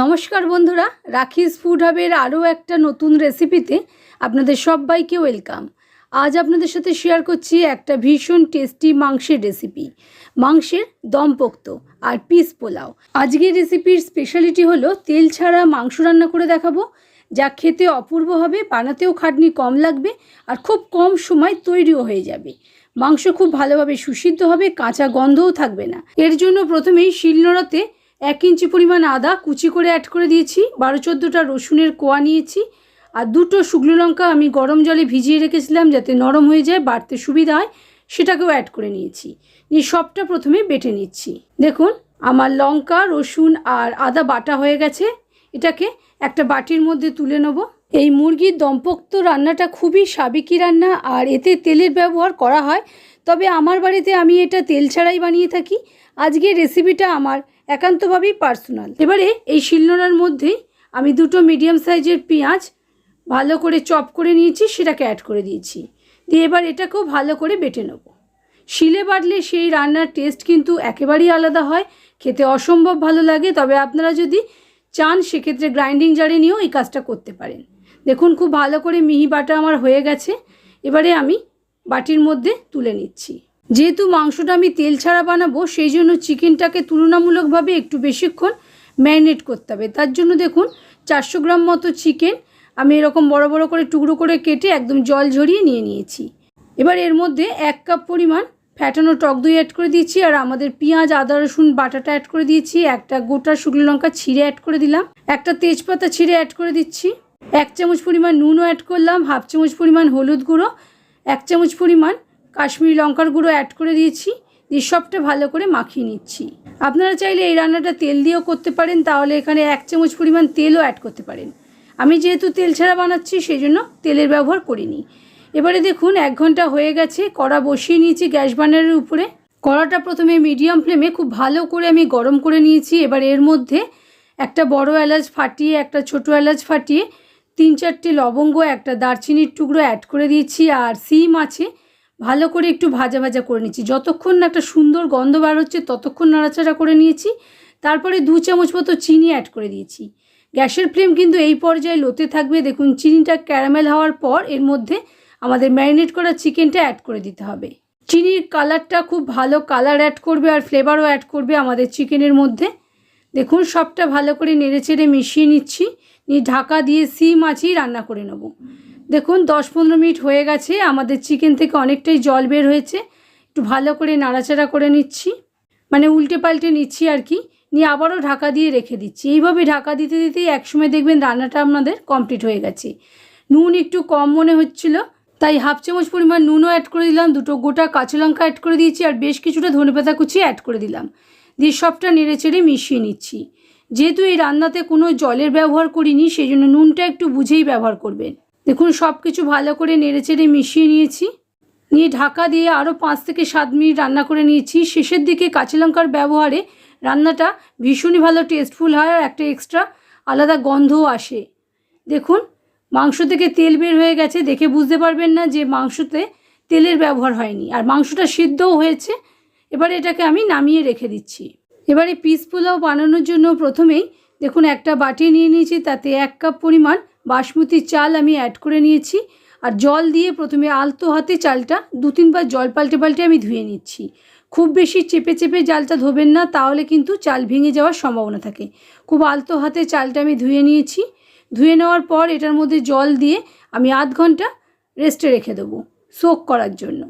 নমস্কার বন্ধুরা, রাখিস ফুড হাবের আরও একটা নতুন রেসিপিতে আপনাদের সবাইকে ওয়েলকাম। আজ আপনাদের সাথে শেয়ার করছি একটা ভীষণ টেস্টি মাংসের রেসিপি, মাংসের দম পোক্ত আর পিস পোলাও। আজকের রেসিপির স্পেশালিটি হলো তেল ছাড়া মাংস রান্না করে দেখাবো, যা খেতে অপূর্ব হবে, বানাতেও খাটনি কম লাগবে আর খুব কম সময় তৈরিও হয়ে যাবে। মাংস খুব ভালোভাবে সুসিদ্ধ হবে, কাঁচা গন্ধও থাকবে না। এর জন্য প্রথমেই শিলনোড়াতে এক ইঞ্চি পরিমাণ আদা কুচি করে অ্যাড করে দিয়েছি। বারো চোদ্দোটা রসুনের কোয়া নিয়েছি। আর দুটো শুকনো লঙ্কা আমি গরম জলে ভিজিয়ে রেখেছিলাম যাতে নরম হয়ে যায়, বাড়তে সুবিধা হয়, সেটাকেও অ্যাড করে নিয়েছি। নিয়ে সবটা প্রথমে বেটে নিচ্ছি। দেখুন, আমার লঙ্কা, রসুন আর আদা বাটা হয়ে গেছে। এটাকে একটা বাটির মধ্যে তুলে নেব। এই মুরগির দম্পক্ত রান্নাটা খুবই সাবেকি রান্না আর এতে তেলের ব্যবহার করা হয়। তবে আমার বাড়িতে আমি এটা তেল ছাড়াই বানিয়ে থাকি। আজকে রেসিপিটা আমার একান্তভাবেই পার্সোনাল এবারে এই শিলনোড়ার মধ্যেই আমি দুটো মিডিয়াম সাইজের পেঁয়াজ ভালো করে চপ করে নিয়েছি, সেটাকে অ্যাড করে দিয়েছি। দিয়ে এবার এটাকেও ভালো করে বেটে নেব। শিলে বাটলে সেই রান্নার টেস্ট কিন্তু একেবারেই আলাদা হয়, খেতে অসম্ভব ভালো লাগে। তবে আপনারা যদি চান, সেক্ষেত্রে গ্রাইন্ডিং জারে নিয়েও এই কাজটা করতে পারেন। দেখুন, খুব ভালো করে মিহি বাটা আমার হয়ে গেছে। এবারে আমি বাটির মধ্যে তুলে নিচ্ছি। যেহেতু মাংসটা আমি তেল ছাড়া বানাবো, সেই জন্য চিকেনটাকে তুলনামূলকভাবে একটু বেশিক্ষণ ম্যারিনেট করতে হবে। তার জন্য দেখুন, চারশো গ্রাম মতো চিকেন আমি এরকম বড় বড় করে, টুকরো করে কেটে একদম জল ঝরিয়ে নিয়ে নিয়েছি। এবার এর মধ্যে এক কাপ পরিমাণ ফ্যাটানো টক দই অ্যাড করে দিয়েছি আর আমাদের পেঁয়াজ, আদা, রসুন, বাটাটা অ্যাড করে দিয়েছি। একটা গোটা শুকনো লঙ্কা ছিঁড়ে অ্যাড করে দিলাম। একটা তেজপাতা ছিঁড়ে অ্যাড করে দিচ্ছি। এক চামচ পরিমাণ নুনও অ্যাড করলাম। হাফ চামচ পরিমাণ হলুদ গুঁড়ো। এক চামচ পরিমাণ কাশ্মীরি লঙ্কার গুঁড়ো অ্যাড করে দিয়েছি দিয়ে সবটা ভালো করে মাখিয়ে নিচ্ছি। আপনারা চাইলে এই রান্নাটা তেল দিয়েও করতে পারেন, তাহলে এখানে এক চামচ পরিমাণ তেলও অ্যাড করতে পারেন। আমি যেহেতু তেল ছাড়া বানাচ্ছি সেই জন্য তেলের ব্যবহার করিনি। এবারে দেখুন, এক ঘণ্টা হয়ে গেছে, কড়া বসিয়ে নিয়েছি গ্যাস বার্নারের উপরে। কড়াটা প্রথমে মিডিয়াম ফ্লেমে খুব ভালো করে আমি গরম করে নিয়েছি। এবার এর মধ্যে একটা বড় এলাচ ফাটিয়ে, একটা ছোট এলাচ ফাটিয়ে, তিন চারটে লবঙ্গ, একটা দারচিনির টুকরো অ্যাড করে দিয়েছি। আর সিম আছে ভালো করে একটু ভাজা ভাজা করে নিচ্ছি। যতক্ষণ না একটা সুন্দর গন্ধ বার হচ্ছে, ততক্ষণ নাড়াচাড়া করে নিয়েছি। তারপরে দু চামচ মতো চিনি অ্যাড করে দিয়েছি। গ্যাসের ফ্লেম কিন্তু এই পর্যায়ে লোতে থাকবে। দেখুন, চিনিটা ক্যারামেল হওয়ার পর এর মধ্যে আমাদের ম্যারিনেট করা চিকেনটা অ্যাড করে দিতে হবে। চিনির কালারটা খুব ভালো কালার অ্যাড করবে আর ফ্লেভারও অ্যাড করবে আমাদের চিকেনের মধ্যে। দেখুন, সবটা ভালো করে নেড়ে চেড়ে মিশিয়ে নিচ্ছি। নিয়ে ঢাকা দিয়ে সিম মাছই রান্না করে নেব। দেখুন, দশ পনেরো মিনিট হয়ে গেছে। আমাদের চিকেন থেকে অনেকটাই জল বের হয়েছে। একটু ভালো করে নাড়াচাড়া করে নিচ্ছি। মানে উল্টে পাল্টে নিচ্ছি আর কি। নিয়ে আবারও ঢাকা দিয়ে রেখে দিচ্ছি। এইভাবে ঢাকা দিতে দিতেই একসময় দেখবেন রান্নাটা আপনাদের কমপ্লিট হয়ে গেছে। নুন একটু কম মনে হচ্ছিল, তাই হাফ চামচ পরিমাণ নুনও অ্যাড করে দিলাম। দুটো গোটা কাঁচা লঙ্কা অ্যাড করে দিয়েছি আর বেশ কিছুটা ধনেপাতা কুচি অ্যাড করে দিলাম। দিয়ে সবটা নেড়ে চেড়ে মিশিয়ে নিচ্ছি। যেহেতু এই রান্নাতে কোনো জলের ব্যবহার করিনি সেই জন্য নুনটা একটু বুঝেই ব্যবহার করবেন। দেখুন সব কিছু ভালো করে নেড়ে চেড়ে মিশিয়ে নিয়েছি। নিয়ে ঢাকা দিয়ে আরও পাঁচ থেকে সাত মিনিট রান্না করে নিয়েছি। শেষের দিকে কাঁচা লঙ্কার ব্যবহারে রান্নাটা ভীষণই ভালো টেস্টফুল হয় আর একটা এক্সট্রা আলাদা গন্ধও আসে। দেখুন, মাংস থেকে তেল বের হয়ে গেছে। দেখে বুঝতে পারবেন না যে মাংসতে তেলের ব্যবহার হয়নি। আর মাংসটা সিদ্ধও হয়েছে। এবারে এটাকে আমি নামিয়ে রেখে দিচ্ছি। এবারে পিস পোলাও বানানোর জন্য প্রথমেই দেখুন, একটা বাটি নিয়ে নিয়েছি। তাতে এক কাপ পরিমাণ বাসমতি চাল আমি অ্যাড করে নিয়েছি। আর জল দিয়ে প্রথমে আলতো হাতে চালটা দু তিনবার জল পাল্টে পাল্টে আমি ধুয়ে নিচ্ছি। খুব বেশি চেপে চেপে জালটা ধোবেন না, তাহলে কিন্তু চাল ভেঙে যাওয়ার সম্ভাবনা থাকে। খুব আলতো হাতে চালটা আমি ধুয়ে নিয়েছি। ধুয়ে নেওয়ার পর এটার মধ্যে জল দিয়ে আমি আধ ঘণ্টা রেস্টে রেখে দেবো সোক করার জন্য।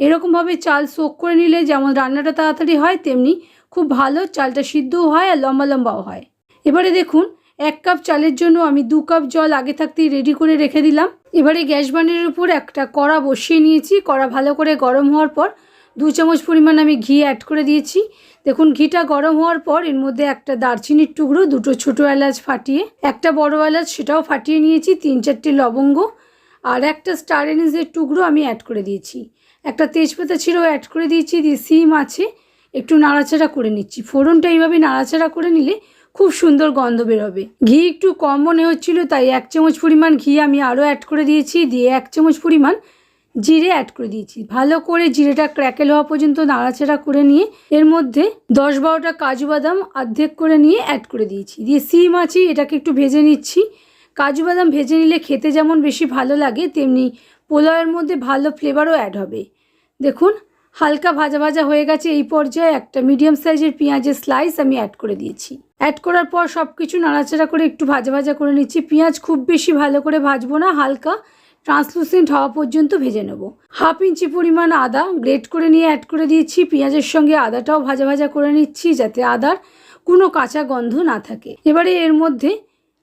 এরকমভাবে চাল সোক করে নিলে যেমন রান্নাটা তাড়াতাড়ি হয়, তেমনি খুব ভালো চালটা সিদ্ধও হয় আর লম্বা লম্বাও হয়। এবারে দেখুন এক কাপ চালের জন্য আমি দু কাপ জল আগে থাকতেই রেডি করে রেখে দিলাম। এবারে গ্যাস বানের উপর একটা কড়া বসিয়ে নিয়েছি। কড়া ভালো করে গরম হওয়ার পর দু চামচ পরিমাণ আমি ঘি অ্যাড করে দিয়েছি। দেখুন, ঘিটা গরম হওয়ার পর এর মধ্যে একটা দারচিনির টুকরো, দুটো ছোটো এলাচ ফাটিয়ে, একটা বড় এলাচ সেটাও ফাটিয়ে নিয়েছি, তিন চারটে লবঙ্গ আর একটা স্টার এনিসের টুকরো আমি অ্যাড করে দিয়েছি। একটা তেজপাতা ছিঁড়েও অ্যাড করে দিয়েছি, দিয়ে সিম আছে, একটু নাড়াচাড়া করে নিচ্ছি। ফোড়নটা এইভাবে নাড়াচাড়া করে নিলে খুব সুন্দর গন্ধ বেরোবে। ঘি একটু কম মনে হচ্ছিল, তাই এক চামচ পরিমাণ ঘি আমি আরও অ্যাড করে দিয়েছি, দিয়ে এক চামচ পরিমাণ জিরে অ্যাড করে দিয়েছি। ভালো করে জিরেটা ক্র্যাকেল হওয়া পর্যন্ত নাড়াচাড়া করে নিয়ে, এর মধ্যে দশ বারোটা কাজু বাদাম অর্ধেক করে নিয়ে অ্যাড করে দিয়েছি। দিয়ে সিম আছি, এটাকে একটু ভেজে নিচ্ছি। কাজু বাদাম ভেজে নিলে খেতে যেমন বেশি ভালো লাগে, তেমনি পোলাওয়ের মধ্যে ভালো ফ্লেভারও অ্যাড হবে। দেখুন হালকা ভাজা ভাজা হয়ে গেছে এই পর্যায়ে একটা মিডিয়াম সাইজের পেঁয়াজের স্লাইস আমি অ্যাড করে দিয়েছি। অ্যাড করার পর সব কিছু নাড়াচাড়া করে একটু ভাজা ভাজা করে নিচ্ছি। পেঁয়াজ খুব বেশি ভালো করে ভাজবো না, হালকা ট্রান্সলুসেন্ট হওয়া পর্যন্ত ভেজে নেব। হাফ ইঞ্চি পরিমাণ আদা গ্রেট করে নিয়ে অ্যাড করে দিয়েছি। পেঁয়াজের সঙ্গে আদাটাও ভাজা ভাজা করে নিচ্ছি যাতে আদার কোনো কাঁচা গন্ধ না থাকে। এবারে এর মধ্যে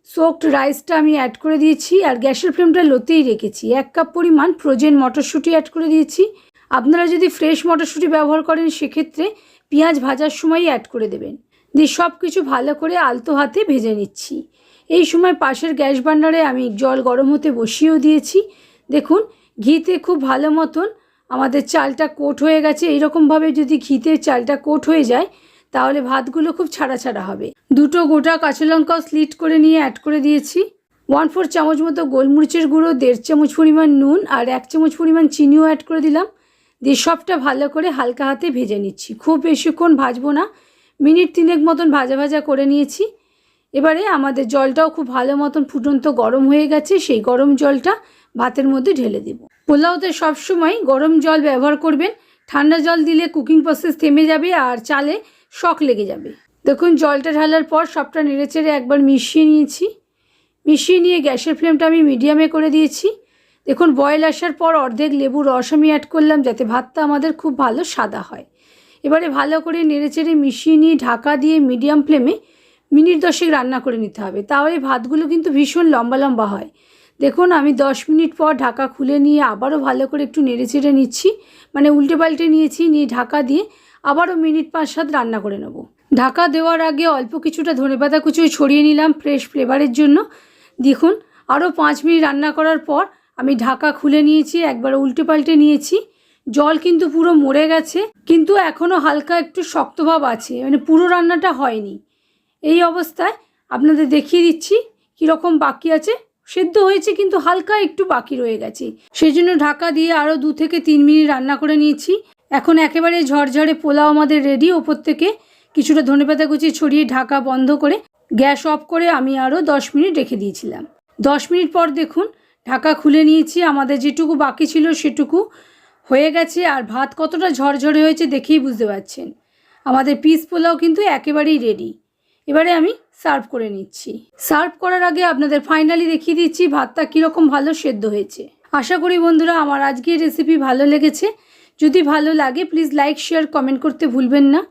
সোকড রাইসটা আমি অ্যাড করে দিয়েছি আর গ্যাসের ফ্লেমটা লোতেই রেখেছি। এক কাপ পরিমাণ ফ্রোজেন মটরশুঁটি অ্যাড করে দিয়েছি। আপনারা যদি ফ্রেশ মটরশুঁটি ব্যবহার করেন, সেক্ষেত্রে পেঁয়াজ ভাজার সময়ই অ্যাড করে দেবেন। দিয়ে সব কিছু ভালো করে আলতো হাতে ভেজে নিচ্ছি। এই সময় পাশের গ্যাস বান্ডারে আমি জল গরম হতে বসিয়েও দিয়েছি। দেখুন, ঘিতে খুব ভালো মতন আমাদের চালটা কোট হয়ে গেছে। এইরকমভাবে যদি ঘিতে চালটা কোট হয়ে যায়, তাহলে ভাতগুলো খুব ছাড়া ছাড়া হবে। দুটো গোটা কাঁচা লঙ্কাও স্লিট করে নিয়ে অ্যাড করে দিয়েছি। ওয়ান ফোর চামচ মতো গোলমরিচের গুঁড়ো, দেড় চামচ পরিমাণ নুন আর এক চামচ পরিমাণ চিনিও অ্যাড করে দিলাম। দিয়ে সবটা ভালো করে হালকা হাতে ভেজে নিচ্ছি। খুব বেশিক্ষণ ভাজবো না। মিনিট তিনেক মতন ভাজা ভাজা করে নিয়েছি। এবারে আমাদের জলটাও খুব ভালো মতন ফুটন্ত গরম হয়ে গেছে, সেই গরম জলটা ভাতের মধ্যে ঢেলে দেব। পোলাওতে সবসময় গরম জল ব্যবহার করবেন। ঠান্ডা জল দিলে কুকিং প্রসেস থেমে যাবে আর চালে শক লেগে যাবে। দেখুন, জলটা ঢালার পর সবটা নেড়েচেড়ে একবার মিশিয়ে নিয়েছি। মিশিয়ে নিয়ে গ্যাসের ফ্লেমটা আমি মিডিয়ামে করে দিয়েছি। দেখুন বয়েল আসার পর অর্ধেক লেবু রস আমি অ্যাড করলাম যাতে ভাতটা আমাদের খুব ভালো সাদা হয়। এবারে ভালো করে নেড়েচেড়ে মিশিয়ে নিয়ে ঢাকা দিয়ে মিডিয়াম ফ্লেমে মিনিট দশেক রান্না করে নিতে হবে। তাহলে ভাতগুলো কিন্তু ভীষণ লম্বা লম্বা হয়। দেখুন, আমি দশ মিনিট পর ঢাকা খুলে নিয়ে আবারও ভালো করে একটু নেড়েচেড়ে নিচ্ছি। মানে উল্টে পাল্টে নিয়েছি, নিয়ে ঢাকা দিয়ে আবারও মিনিট পাঁচ সাত রান্না করে নেব। ঢাকা দেওয়ার আগে অল্প কিছুটা ধনেপাতা কুচি ছড়িয়ে নিলাম ফ্রেশ ফ্লেভারের জন্য। দেখুন, আরও পাঁচ মিনিট রান্না করার পর আমি ঢাকা খুলে নিয়েছি, একবার উল্টে পাল্টে নিয়েছি। জল কিন্তু পুরো মরে গেছে, কিন্তু এখনও হালকা একটু শক্তভাব আছে মানে পুরো রান্নাটা হয়নি। এই অবস্থায় আপনাদের দেখিয়ে দিচ্ছি কীরকম বাকি আছে। সেদ্ধ হয়েছে কিন্তু হালকা একটু বাকি রয়ে গেছে। সেই জন্য ঢাকা দিয়ে আরও দু থেকে তিন মিনিট রান্না করে নিয়েছি। এখন একেবারে ঝরঝরে পোলাও আমাদের রেডি ওপর থেকে কিছুটা ধনেপাতা কুচি ছড়িয়ে ঢাকা বন্ধ করে গ্যাস অফ করে আমি আরও দশ মিনিট রেখে দিয়েছিলাম। দশ মিনিট পর দেখুন ঢাকা খুলে নিয়েছি, আমাদের যেটুকু বাকি ছিল সেটুকু হয়ে গেছে আর ভাত কতটা ঝরঝরে হয়েছে দেখেই বুঝতে পারছেন। আমাদের পিস পোলাও কিন্তু একেবারেই রেডি এবারে আমি সার্ভ করে নিচ্ছি। সার্ভ করার আগে আপনাদের ফাইনালি দেখিয়ে দিচ্ছি ভাতটা কীরকম ভালো সেদ্ধ হয়েছে। আশা করি বন্ধুরা আমার আজকের রেসিপি ভালো লেগেছে। যদি ভালো লাগে প্লিজ লাইক শেয়ার কমেন্ট করতে ভুলবেন না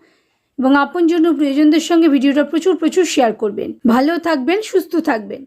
এবং আপন জন্য প্রিয়জনদের সঙ্গে ভিডিওটা প্রচুর প্রচুর শেয়ার করবেন। ভালো থাকবেন, সুস্থ থাকবেন।